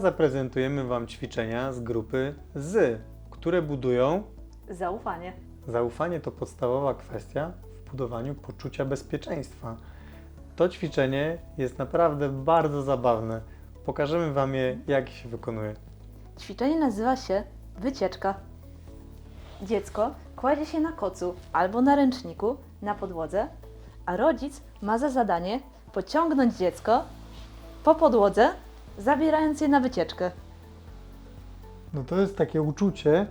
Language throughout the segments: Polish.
Teraz zaprezentujemy Wam ćwiczenia z grupy Z, które budują Zaufanie. Zaufanie to podstawowa kwestia w budowaniu poczucia bezpieczeństwa. To ćwiczenie jest naprawdę bardzo zabawne. Pokażemy Wam je, jak się wykonuje. Ćwiczenie nazywa się wycieczka. Dziecko kładzie się na kocu albo na ręczniku na podłodze, a rodzic ma za zadanie pociągnąć dziecko po podłodze, zabierając je na wycieczkę. No to jest takie uczucie, e,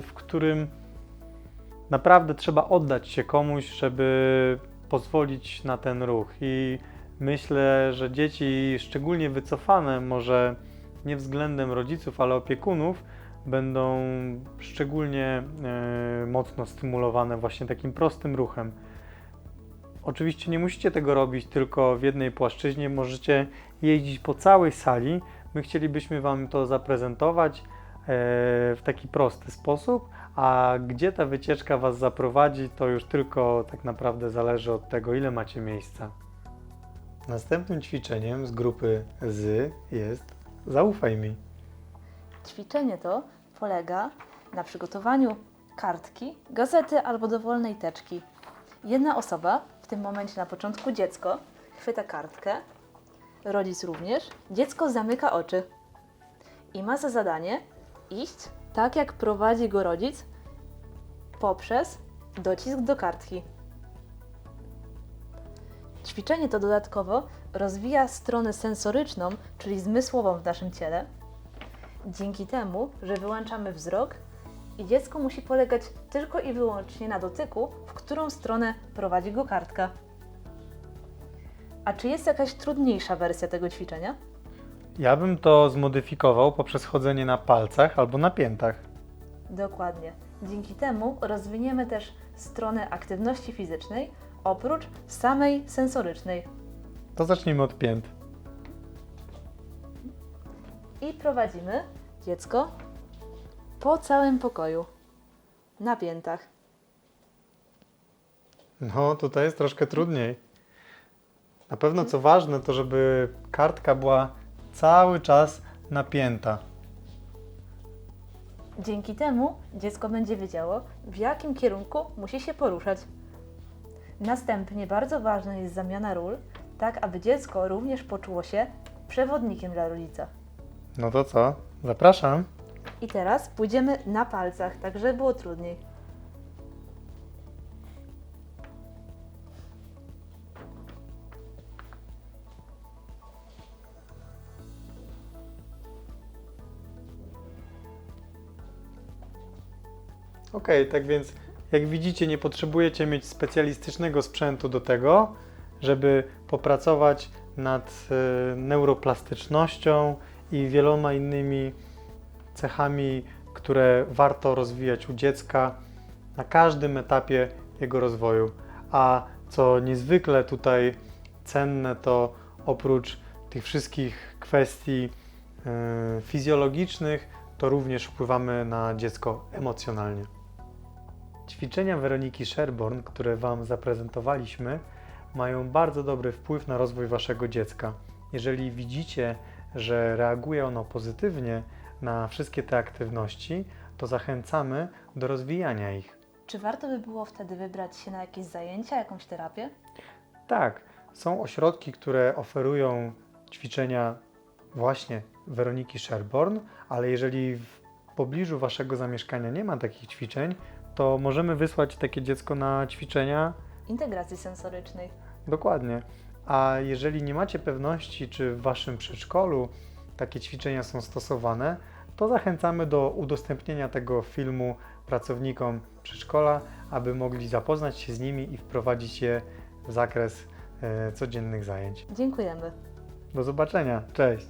w którym naprawdę trzeba oddać się komuś, żeby pozwolić na ten ruch. I myślę, że dzieci, szczególnie wycofane, może nie względem rodziców, ale opiekunów, będą szczególnie e, mocno stymulowane właśnie takim prostym ruchem. Oczywiście nie musicie tego robić tylko w jednej płaszczyźnie, możecie jeździć po całej sali. My chcielibyśmy Wam to zaprezentować e, w taki prosty sposób, a gdzie ta wycieczka Was zaprowadzi, to już tylko tak naprawdę zależy od tego, ile macie miejsca. Następnym ćwiczeniem z grupy Z jest Zaufaj mi. Ćwiczenie to polega na przygotowaniu kartki, gazety albo dowolnej teczki. Jedna osoba, tym momencie na początku dziecko, chwyta kartkę, rodzic również, dziecko zamyka oczy i ma za zadanie iść tak, jak prowadzi go rodzic, poprzez docisk do kartki. Ćwiczenie to dodatkowo rozwija stronę sensoryczną, czyli zmysłową w naszym ciele, dzięki temu, że wyłączamy wzrok i dziecko musi polegać tylko i wyłącznie na dotyku, w którą stronę prowadzi go kartka. A czy jest jakaś trudniejsza wersja tego ćwiczenia? Ja bym to zmodyfikował poprzez chodzenie na palcach albo na piętach. Dokładnie. Dzięki temu rozwiniemy też stronę aktywności fizycznej oprócz samej sensorycznej To zacznijmy od pięt. i prowadzimy dziecko po całym pokoju na piętach. No, tutaj jest troszkę trudniej. Na pewno co ważne, to żeby kartka była cały czas napięta. Dzięki temu dziecko będzie wiedziało, w jakim kierunku musi się poruszać. Następnie bardzo ważna jest zamiana ról, tak aby dziecko również poczuło się przewodnikiem dla rodzica. No to co? Zapraszam. I teraz pójdziemy na palcach, tak żeby było trudniej. Okej, tak więc jak widzicie, nie potrzebujecie mieć specjalistycznego sprzętu do tego, żeby popracować nad e, neuroplastycznością i wieloma innymi cechami, które warto rozwijać u dziecka na każdym etapie jego rozwoju. A co niezwykle tutaj cenne, to oprócz tych wszystkich kwestii e, fizjologicznych, to również wpływamy na dziecko emocjonalnie. Ćwiczenia Weroniki Sherborn, które Wam zaprezentowaliśmy, mają bardzo dobry wpływ na rozwój Waszego dziecka. Jeżeli widzicie, że reaguje ono pozytywnie na wszystkie te aktywności, to zachęcamy do rozwijania ich. Czy warto by było wtedy wybrać się na jakieś zajęcia, jakąś terapię? Tak, są ośrodki, które oferują ćwiczenia właśnie Weroniki Sherborn, ale jeżeli w pobliżu Waszego zamieszkania nie ma takich ćwiczeń, to możemy wysłać takie dziecko na ćwiczenia Integracji sensorycznej. Dokładnie. A jeżeli nie macie pewności, czy w Waszym przedszkolu takie ćwiczenia są stosowane, to zachęcamy do udostępnienia tego filmu pracownikom przedszkola, aby mogli zapoznać się z nimi i wprowadzić je w zakres e, codziennych zajęć. Dziękujemy. Do zobaczenia. Cześć.